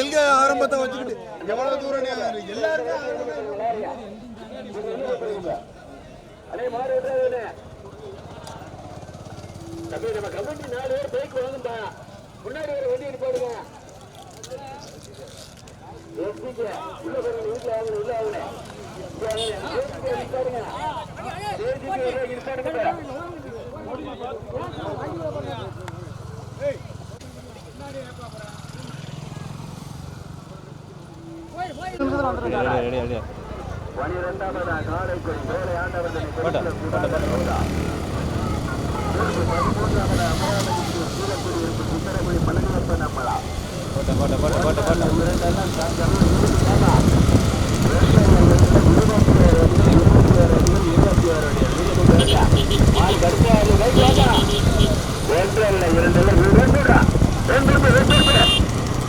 எங்க ஆரம்பத்தை வச்சுக்கிட்டு. எவ்வளவு தூரம் தம்பி நம்ம கமிட்டி நாலு பேர் பைக் வாங்கும்பா. முன்னாடி ஒரு வண்டி எஸ்பிக்கு உள்ள போறவங்க வீட்டுல ஆகணும் உள்ள ஆகணும். பனிரெண்டாவது காலைக்குடி வேலை ஆண்டவர்களை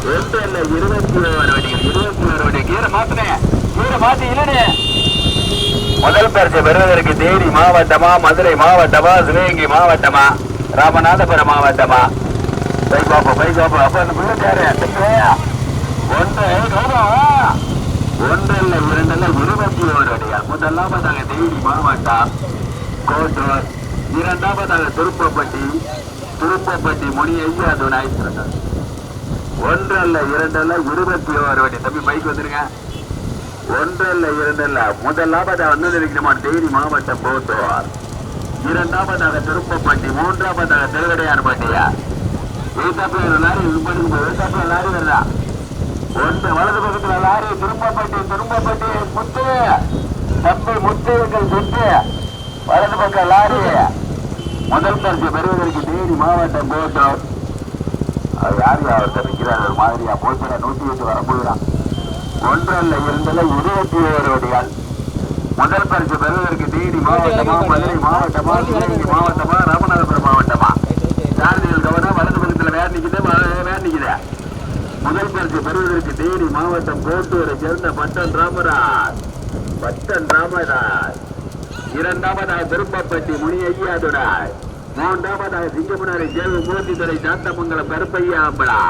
இருபத்தி ஆறு வண்டிகள் இருபத்தி ஆறு வண்டி கீரை மாத்தினேன் கீரை மாத்தி இல்லனே முதல் பரிசு பெறுவதற்கு தேனி மாவட்டமா மதுரை மாவட்டமா சிவகங்கை மாவட்டமா ராமநாதபுரம் மாவட்டமா? பைபாப்பு பைபாப்பு அப்ப அந்த பிள்ளை யாரு தம்பியா? ஒன்று ஒன்றல்ல இரண்டல்ல இருபத்தி ஓரு அடியா? முதலாவதாக தேனி மாவட்டம் கோட்டூர். இரண்டாவதாக திருப்பப்பட்டி. திருப்பப்பட்டி முனி ஐயா துணை. ஒன்றல்ல இரண்டல்ல இருபத்தி ஓரு அடி. தம்பி பைக் வந்துருங்க. ஒன்றல்ல இரண்டல்ல. முதலாவதாக வந்து இருக்கிற தேனி மாவட்டம் போத்தோர். இரண்டாவதாக திருப்பப்பட்டி மூன்றாவதாக திருவடையார்பட்டியா எழுத்தாப்புல ஒரு லாரி இது பண்ணுங்க லாரி வருதா? ஒன்று வலது பக்கத்துல லாரி திருப்பப்பட்டி திருப்பப்பட்டி முத்து. தம்பி முத்துகள் சுத்து வலது பக்கம் லாரி. முதல் பரிசு பெறுவதற்கு தேனி மாவட்டம் போட்டோம் அது யார் யார் தெரிவிக்கிறார் ஒரு மாதிரியா? போச்சுடா நூத்தி எட்டு வரப்போகிறான் ஒன்றல்ல இருந்தல இருபத்தி ஓரு வடிகால் முதல் பரிசு பெறுவதற்கு தேனி மாவட்டமா மதுரை மாவட்டமா சிவகங்கை மாவட்டமா ராமநாதபுரம் மாவட்டமா? சாரதிகள் கவனம் வலது பக்கத்துல வேற நிக்குது வ- வேற நிக்குது. முதல் பரிசு பெறுவதற்கு தேனி மாவட்டம் கோட்டூரை சேர்ந்த பட்டன் ராமராஜ். பட்டன் ராமராஜ். இரண்டாவதாக திருப்பப்பட்டி முனி ஐயாதுடாய் மூன்றாவதாக சிங்கமுனாரி ஜெயவு மூர்த்தித்துறை சாத்தமங்கலம் கருப்பையா அம்பலா.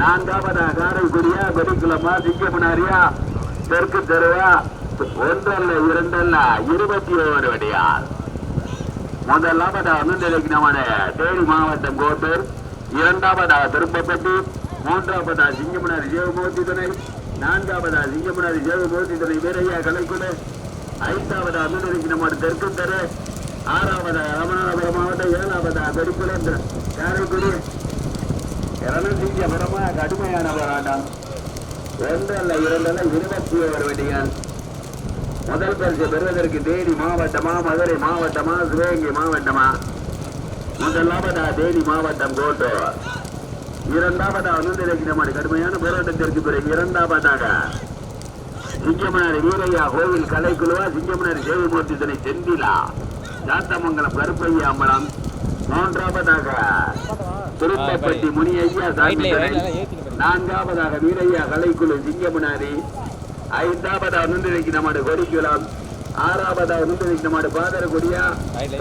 நான்காவதாக காரைக்குடியா பெருக்குளமா சிங்கமுனாரியா தெற்கு தெருவா ஒன்றல்ல இரண்டல்ல இருபத்தி ஓரு வடியால் முதலாவதா முன்னிலைக்கு நம்முடைய தேனி மாவட்டம் கோட்டூர். இரண்டாவதா திருப்பப்பட்டி. மூன்றாவதா சிங்கமனார் ஜெயமூர்த்தி துணை. நான்காவதா சிங்கமனார் ஜெயமூர்த்தி துணை வீரையா கலைக்குழு. ஐந்தாவதா முன்னிலைக்கு தெற்கு தெரு. ஆறாவதா ராமநாதபுரம் மாவட்டம். ஏழாவதா பெருக்குளம் காரைக்குடி இரணசிங்கபுரமா கடுமையான போராட்டம் ஒன்றல்ல இரண்டல்ல இருபத்தி ஓரு முதல் பரிசு பெறுவதற்கு தேனி மாவட்டமா மதுரை மாவட்டமா சிவகங்கை மாவட்டமா? முதலாவதா தேனி மாவட்டம் கோட்டூர். இரண்டாவதா அனுநிலைக்கு நம்முடைய கடுமையான போராட்டத்திற்கு பிறகு இரண்டாவதாக சிங்கமனாரி வீரையா கோவில் கலைக்குழுவா சிங்கமனாரி தேவிமூர்த்தி துணை செந்திலா சாத்தமங்கலம் கருப்பையா அம்பலம் மூன்றாவதாக திருப்பப்பட்டி முனி ஐயா சாமி நான்காவதாக வீரையா கலைக்குழு சிங்கமனாரி. ஐந்தாவதாக நுண்ணிலைக்கு நம்முடைய கொடிக்குளம். ஆறாவதாக நுண்ணிலைக்கு நம்முடைய பாதரகுடியா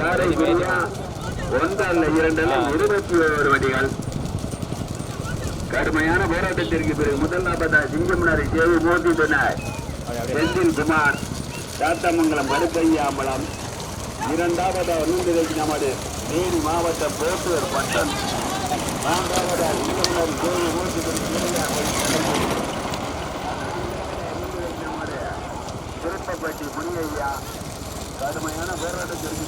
காரைக்குடியா. ஒன்றல்ல இரண்டல்ல இருபத்தி ஓரு வண்டிகள். கடுமையான போராட்டத்திற்கு பிறகு முதலாவதாக சிங்கமனாரி சேவை மோதி பின்னர் செந்தில் குமார் சாத்தமங்கலம் மருக்கையாம்பலம் இரண்டாவதாக நூலிலைக்கு நமது தேனி மாவட்டம் போக்குவர் பட்டம் நான்காவதாக சிங்கமனாரி சேவை மோதி திருப்பப்பட்டி முனியையா கடுமையான போராட்டத்திற்கு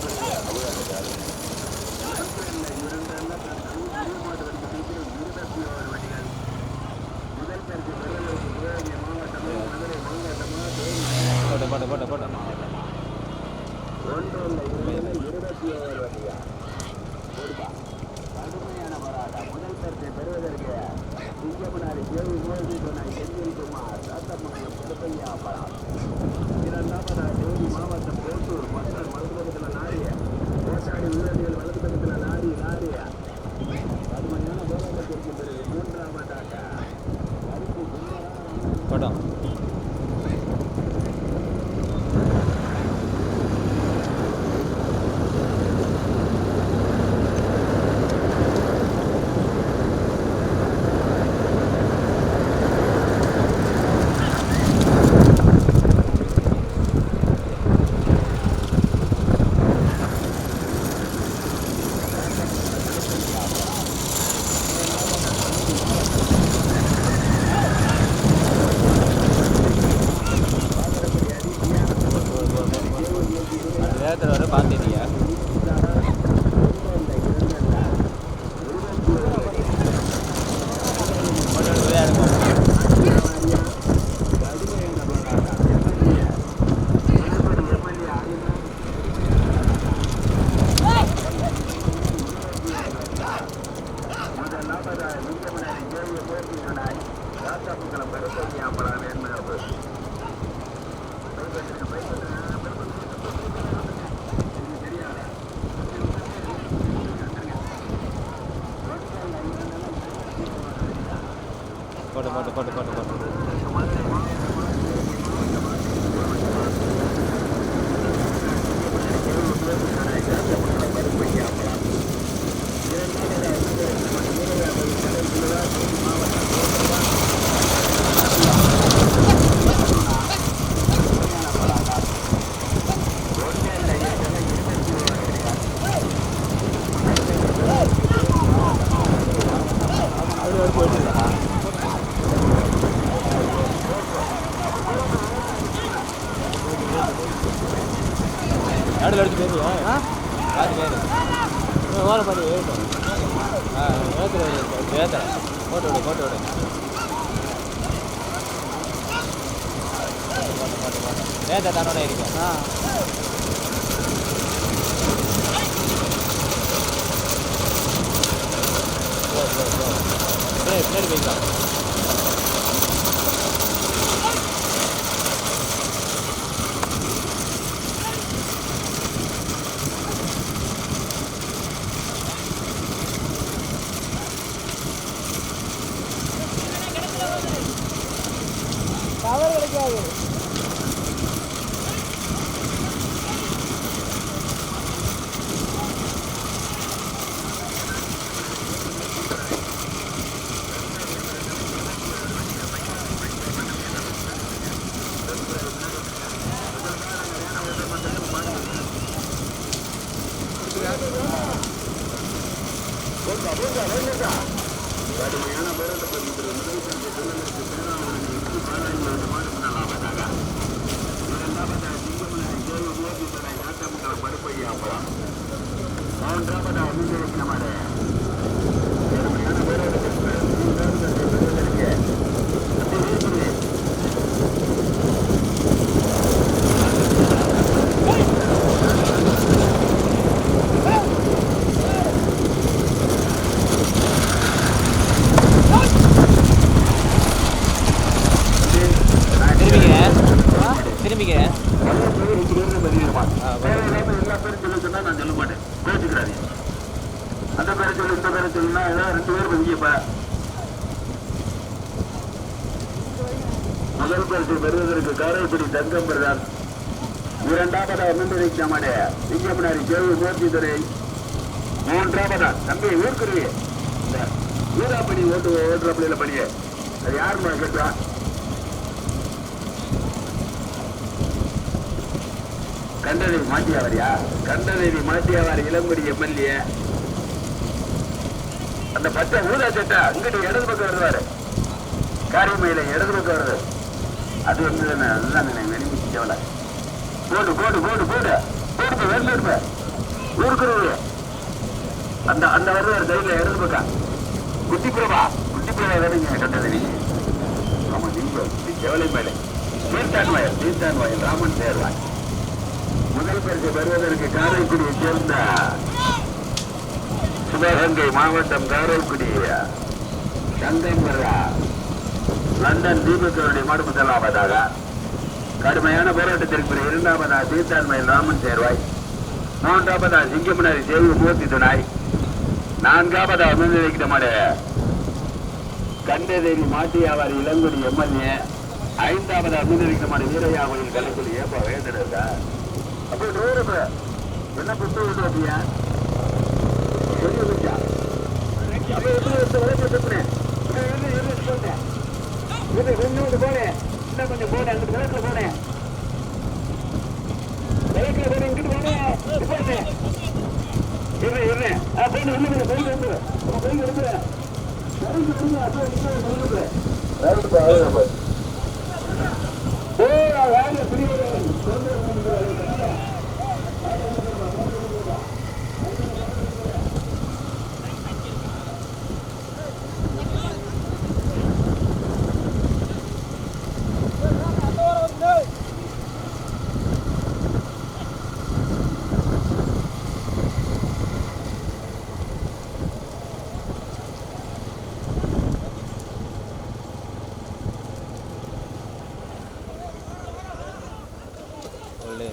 இருபத்தி ஓரு வண்டிகள். முதல் பரிசு பெறுவதற்கு சிவகங்கை மாவட்டமோ மதுரை மாவட்டமோ தேனி. ஒன்று இல்லை இரண்டு இருபத்தி ஓரு வண்டியா கொடுப்பா கடுமையான போராட்டம். முதல் பரிசை பெறுவதற்கு சிங்கமனாரி தேவி மோதி துணை செந்தில்குமார் சாத்தமங்கலம் கொடுப்பையா படம் কত কত தங்கம் பிரதான். இரண்டாவதா முன்னிலை சமடே சிங்கமனாரி கேள்வி மூர்த்தி துறை மூன்றாவதா தம்பி ஊர்க்குருவி. இந்த ஊராப்படி ஓட்டு ஓட்டுற பிள்ளைல படிய அது யாருமா கேட்டா? கண்டதேவி மாத்தியாவாரியா கண்டதேவி மாத்தியாவாரி இளங்குடி எம்எல்ஏ. அந்த பச்சை ஊதா சட்டா அங்கிட்டு இடது பக்கம் வருவாரு காரியமையில இடது பக்கம் வருது. அது வந்து அதுதான் வெளிமிச்சு தேவல போடு போடு போடு போடு. போடு வெளில இருப்ப ஊருக்குறது அந்த அந்த வருவார் கையில இடது பக்கா குட்டி பிரபா குட்டி பிரபா வேணுங்க கண்டது நீங்க ஆமா நீங்க தேவலை மேலே. தீர்த்தான் வாயல் தீர்த்தான் வாயல் ராமன் தேர்வாய் முதல் பரிசு வருவதற்கு காரைக்குடியை சேர்ந்த சிவகங்கை மாவட்டம் காரைக்குடி. தங்கம்பரா லண்டன் தீபக்கருடைய மாடு முதலாவதாக கடுமையான போராட்டத்திற்கு பிறகு இரண்டாவதா தீர்த்தாண்மையில் ராமன் சேர்வாய் மூன்றாவதா சிங்கமனரி தேவி மூர்த்தி துணாய் நான்காவதா முன்னிலைக்கிட்ட மாடு கண்டதேவி மாட்டியாவாரி இளங்குடி எம்எல்ஏ ஐந்தாவதா முன்னிலைக்கிட்ட மாடு வீரையா கோயில் கலைக்குடி ஏப்பா வேண்டுறதா அப்போ நூறு பேர் என்ன புத்தகம் அப்படியா சொல்லி வச்சா எப்படி இரு ரெண்டு போனேன் இன்னும் கொஞ்சம் போனேன் அங்கிட்டு விளக்குல போனேன் விளக்குல போனேன் இங்கிட்டு போனேன் போனேன் இரு. இரு ஆ போயிட்டு வந்து கொஞ்சம் போயிட்டு வந்து போயிட்டு வந்து ஓ வேலை பிரிவு ಒಳ್ಳೆ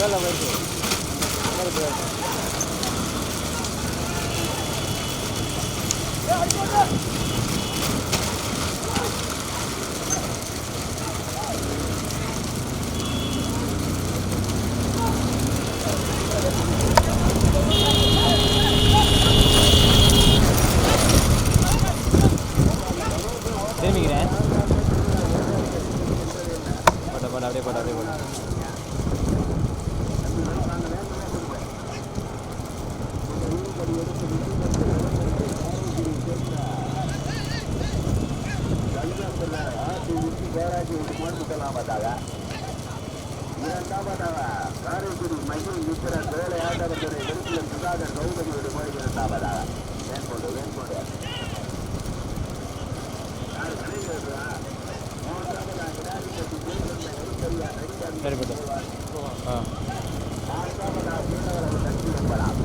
அதெல்லாம் முதல்ல போயிட்டு முதல்ல போயிட்டு திரும்பிக்கிறேன் போட்ட போட்ட அப்படியே போட்ட அப்படியே போட்ட ஆதி விட்டு பேராஜி விட்டு மாடு முதலாவதாக இரண்டாவதாக காரைக்குடி மகிழ் மித்திர வேலை ஆண்டவர்களை வெறுப்பில் சுதாகர் கௌதமியோடு மாடு இரண்டாவதாக வேண்கொண்டு வேண்கொண்டு யார் கலைஞர்களா? மூன்றாவதாக கிடாரிப்பட்டி ஜெயகொண்ட நெருக்கடியா நடிகர் சரி போட்டு ஆ நான்காவதாக வீரர்கள் தட்டி என்பலாம்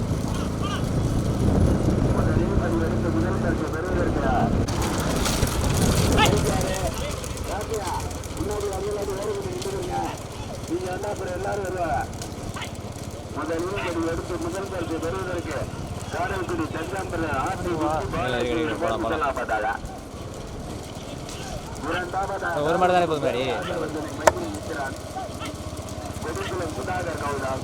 முதலில் அது எடுத்து முதல் தட்டு பெறுவதற்கு ராஜியா, முன்னாடி வந்தீங்க ஓடுவது நின்றுடுங்க நீங்க வந்தா அப்புறம் எல்லாரும் வருவாங்க. முதலில் அது எடுத்து முதல் பரிசு பெறுவதற்கு போலாம், போலாம். முதலாவதாக. இரண்டாவதாக ஒரு மாடு தானே போதும் கொடிக்குளம் சுதாகர் கௌதம்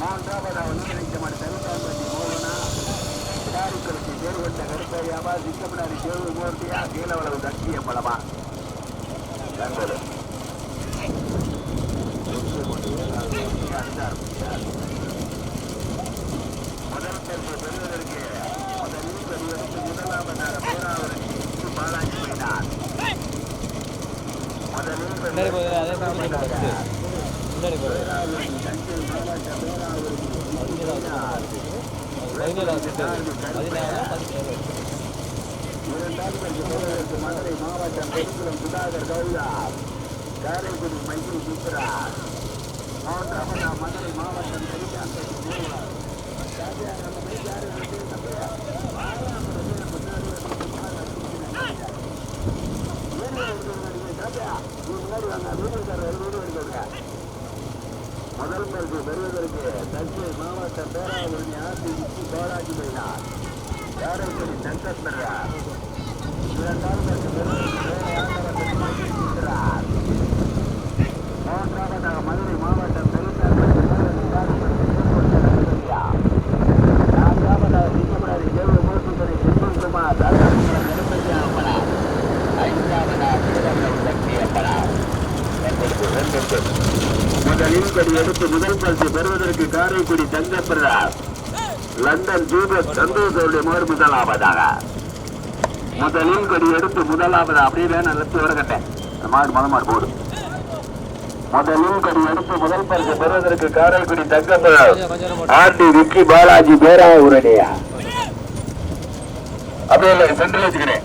மூன்றாவதாக ஒன்றிணைக்கப்பட்ட தென்காம்பட்டி மோகனா. கிடாரிக்குளத்தை தேர்வெட்ட கருப்பையாவா சிக்கமனாரி தேர்வு மூர்த்தியா கீழவளவு சக்திய பலமா முதல் பரிசு பெறுவதற்கு முதலில் பெறுவதற்கு முதலாவதாக பேராவூரணி பாலாஜி போயினார் முதலில் முன்னாடி பரிசு பெறுவதற்கு மதுரை மாவட்டம் பெருங்குளம் சுதாகர் காரைக்குடி மைசூர் சுத்ரா மூன்றாவதா பெறுவதற்கு தஞ்சை மாவட்ட பேராவூரணி ஆர்டி பாலாஜி பைனார் காரைக்குடி பெறார் இரண்டாவது பெறுவதற்கு வேலை ஆண்டவர்கள் மகிழ் சித்திரார் மூன்றாவதாக மதுரை மாவட்டம் பெருந்தாக்குடி காரைக்குடி திருக்கோட்டை நான்காவதாக சிங்கமனாரி தேவ மூர்த்திகளை செல்வகுமார் ராஜாபுரம் கருப்பையா அம்மனார் ஐந்தாவதாக திருவள்ளம் சக்தி அம்மனார் முதலில் படி எடுத்து முதல் பரிசு தூத்துக்குடி காரைக்குடி தங்கப்பிரதா லண்டன் ஜூபஸ் சந்தோஷோடைய முதல் முதலாவதாக. முதலில் கொடி எடுத்து முதலாவது அப்படியே வேணும் லட்சி வர மாடு மத மாடு போடு. முதலில் கொடி எடுத்து முதல் பரிசு பெறுவதற்கு காரைக்குடி தங்கப்பிரதா கொஞ்சம் கொஞ்சம் ஆண்டி விக்கி பாலாஜி பேராய உரணியா அப்படியே இல்லை சென்ட்ரல் வச்சுக்கிறேன்.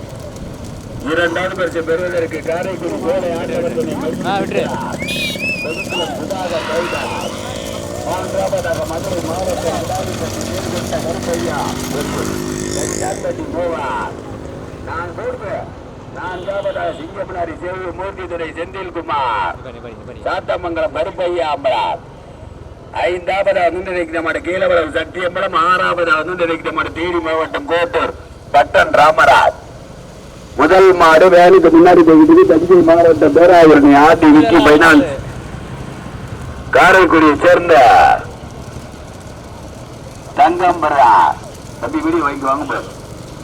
இரண்டாவது பரிசு பெறுவதற்கு காரைக்குடி கோலை ஆண்டவர்களை ஆ விட்டுரு பெருங்குளம் சுதாகர் கைதா. மதுரை கருப்பையா நான் போடுவேன் நான்காவதாக சிங்கமனாரி சேவை மூர்த்திதுரை செந்தில்குமார் சாத்தமங்கலம் கருப்பையா அம்பலார். ஐந்தாவதாக நுண்ணிறைக்கிற மாட கீழவரம் சத்தியம்பலம் ஆறாவதாக மாட தேனி மாவட்டம் கோட்டூர் பட்டன் ராமராஜ். முதல் மாடு வேலைக்கு முன்னாடி போகுது தஞ்சை மாவட்டம் பேராவூரணி ஆட்டி விக்கி பைனான்ஸ். காரைக்குடியை சேர்ந்த தங்கம்பரா தம்பி வீடியோ வாங்கி வாங்க bro.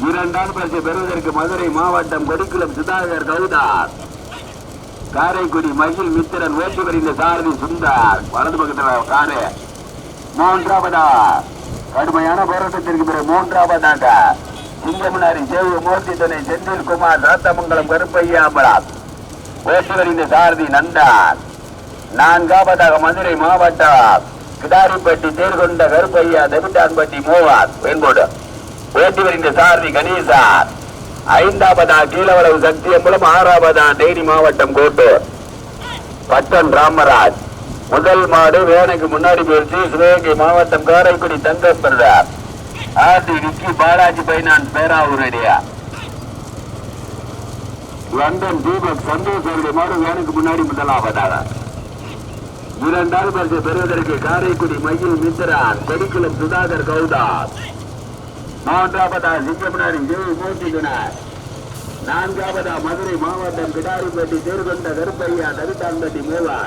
இரண்டாம் பெறுவதற்கு மதுரை மாவட்டம் கொடிக்குளம் சுதாகர் கவுதார். காரைக்குடி மகிழ் மித்திரன் ஓட்டி வருகின்ற சாரதி சுந்தர். வலது பக்கத்தில் காரு. மூன்றாவதா? கடுமையான போராட்டத்திற்கு பிறகு மூன்றாவதாக. சிங்கமனாரி சேவு மூர்த்தி துணை செந்தில்குமார் ராத்தமங்கலம் கருப்பையாம்பலம் ஓட்டி வருகின்ற சாரதி நந்தார். நான்காவதாக மதுரை மாவட்டம் கிடாரிப்பட்டி தேர்கொண்ட கருப்பையா தெமிட்டான்பட்டி மூவார் வெண்போடு ஓட்டி வருகின்ற சாரதி கணேசார் ஐந்தாவதா கீழவளவு சத்தியம்பலம் ஆறாவதா தேனி மாவட்டம் கோட்டூர். பட்டன் ராமராஜ். முதல் மாடு வேனுக்கு முன்னாடி போயிடுச்சு சிவகங்கை மாவட்டம் காரைக்குடி தங்கப்பிரதார் ஆர்டி விக்கி பாலாஜி பைனான் பேராவூர் லண்டன் தீபக் சந்தோஷ் அவருடைய மாடு வேனுக்கு முன்னாடி முதலாவதாக. இரண்டாவது பரிசு பெறுவதற்கு காரைக்குடி மகிழ் மித்ரான் கொடிக்குளம் சுதாகர் கவுதார் மூன்றாவதா சிங்கமனாரி ஜெய் மூர்த்திகுணர் நான்காவதா மதுரை மாவட்டம் கிடாரிப்பட்டி தேர்கொண்ட கருப்பையா தருத்தான்பட்டி மேவா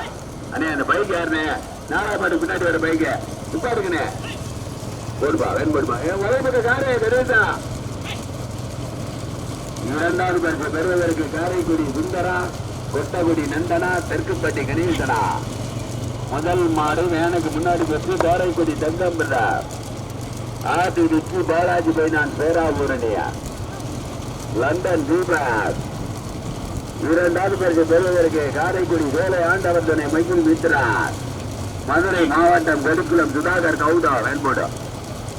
அண்ணே அந்த பைக் யாருனே நாலாவது பின்னாடி வர பைக்கு இப்ப இருக்குண்ணே போடுப்பா வேணும் போடுப்பா. என் உழைப்புக்கு காரே பெருசா இரண்டாவது பரிசு பெறுவதற்கு காரைக்குடி சுந்தரா கொட்டகுடி நந்தனா தெற்குப்பட்டி கணேசனா. முதல் மாடு வேனுக்கு முன்னாடி பெற்று காரைக்குடி தங்கம்பிரா ஆதி விக்கி பாலாஜி பைனான் பேராபூரணியா லண்டன் தீபாஸ் இரண்டாவது பரிசு பெறுவதற்கு காரைக்குடி வேலை ஆண்டவர் துணை மையில் மித்ரார் மதுரை மாவட்டம் கடுக்குளம் சுதாகர் கவுடா வெண்போடு.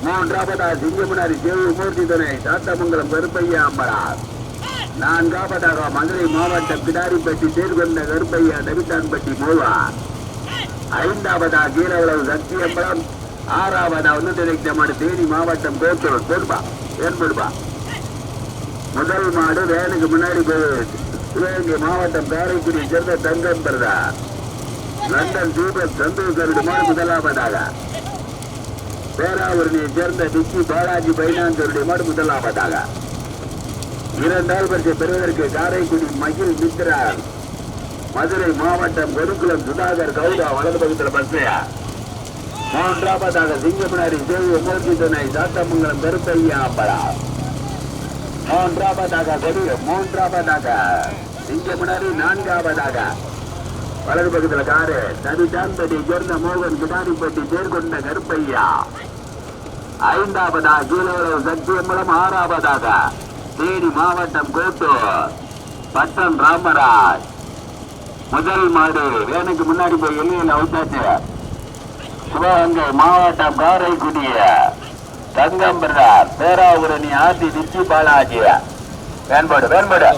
மூன்றாவதா சிங்கமனாரி தேவி மூர்த்தி துணை சாத்தமங்கலம் கருப்பையா அம்பரார் நான்காவதாக மதுரை மாவட்டம் பிடாரிப்பட்டி தேர்கொண்ட கருப்பையா நபித்தான்பட்டி மூவார். ஐந்தாவதா கீரவளவு சத்தியம்பலம் ஆறாவதா வந்து நினைக்கிற தேனி மாவட்டம் கோத்தூர். பொறுப்பா ஏற்படுபா முதல் மாடு வேனுக்கு முன்னாடி சிவகங்கை மாவட்டம் காரைக்குடி சேர்ந்த தங்கம் பிரதா. லண்டன் தீபக் சந்தோஷருடைய மாடு முதலாவதாக. பேராவூரணியை சேர்ந்த டிக்கி பாலாஜி பைனாந்தருடைய மாடு முதலாவதாக. இரண்டாவது பரிசை பெறுவதற்கு காரைக்குடி மகிழ் மித்ரா மதுரை மாவட்டம் கொடுக்குளம் சுதாகர் கவுடா வலது பகுதியில் பஸ்லையா மூன்றாவதாக சிங்கமனாரி சேவை மூர்த்தி துணை சாத்தமங்கலம் கருப்பையா அம்பரா மூன்றாவதாக கொடி மூன்றாவதாக சிங்கமனாரி நான்காவதாக வலது பக்கத்தில் காரு. தனிச்சான்பட்டி சேர்ந்த மோகன் கிடாரிப்பட்டி தேர்கொண்ட கருப்பையா? ஐந்தாவதாக கீழவளவு சத்தியம்பலம் ஆறாவதாக தேனி மாவட்டம் கோட்டூர். பட்டம் ராமராஜ். முதல் மாடு. வேனுக்கு முன்னாடி போய் எல்லையில் அவுத்தாச்சு. சிவகங்கை மாவட்டம் காரைக்குடிய தங்கம் பிரதார் பேராவூரணி ஆசி நிச்சி பாலாஜி. வேண்பாடு வேண்பாடு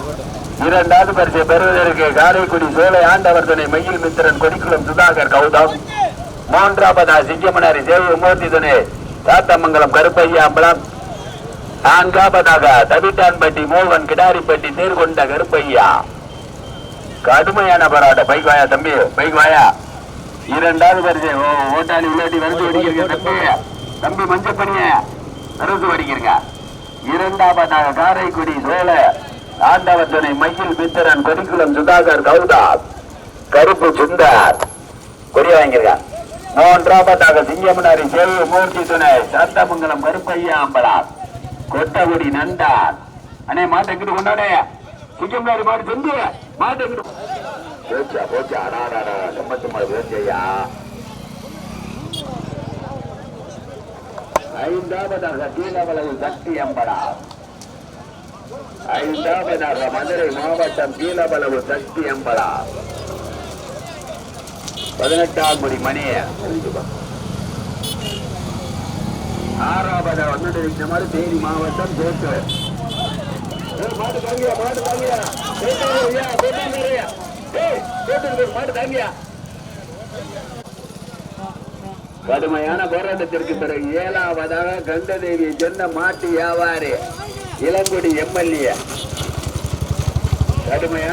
இரண்டாவது பரிசை பெறுவதற்கு காரைக்குடி சோலை ஆண்டவர் துணை மையில் மித்திரன் கொடிக்குளம் சுதாகர் கௌதம். மூன்றாவதா சிங்கமனாரி சேவை மூர்த்தி துணை தாத்தமங்கலம் கருப்பையா அம்பலம். நான்காவதாக தவிட்டான்பட்டி மோகன் கிடாரிப்பட்டி நீர்கொண்ட கருப்பையா. கடுமையான போராட்டம். பைக் வாயா தம்பி. பைக் வாயா. இரண்டாவது ஓ, ஓட்டாளி உள்ளாட்டி வரது வடிக்கிறீங்க தம்பி. தம்பி மஞ்சப்பணிய வரது வடிக்கிறீங்க இரண்டாவதாக காரைக்குடி சோழ. ஆண்டவத்தனை மகிழ் மித்திரன் கொடிக்குளம் சுதாகர் கௌதா கருப்பு சுந்தர். கொடி வாங்கிருக்க மூன்றாவதாக சிங்கமனாரி சேவை மூர்த்தி துணை. சாத்தமங்கலம் கருப்பையா அம்பலம் கொட்டகுடி நண்டான். அண்ணே மாட்டை எங்கிட்டு கொண்டாடே. சிங்கமனாரி மாடு செஞ்சு மாட்டை போச்சா போச்சா. அடாடா கம்மத்து மாடு போச்சையா ஐந்தாவதாக கீழவளவு சக்தி அம்பலா. ஐந்தாவதாக மதுரை மாவட்டம் கீழவளவு சக்தி அம்பலா. பதினெட்டாம் மணி மணி ஆறாவதா வந்துட்டு இருக்கிற மாதிரி தேனி மாவட்டம் தேக்கு. மாட்டு தாங்கியா மாட்டு தாங்கியா. போட்டுருங்க, தாங்கியா. கடுமையான போராட்டத்திற்கு பிறகு ஏழாவதாக கந்ததேவியை சொன்ன மாட்டு வியாபாரி இளங்குடி எம்எல்ஏ. கடுமையான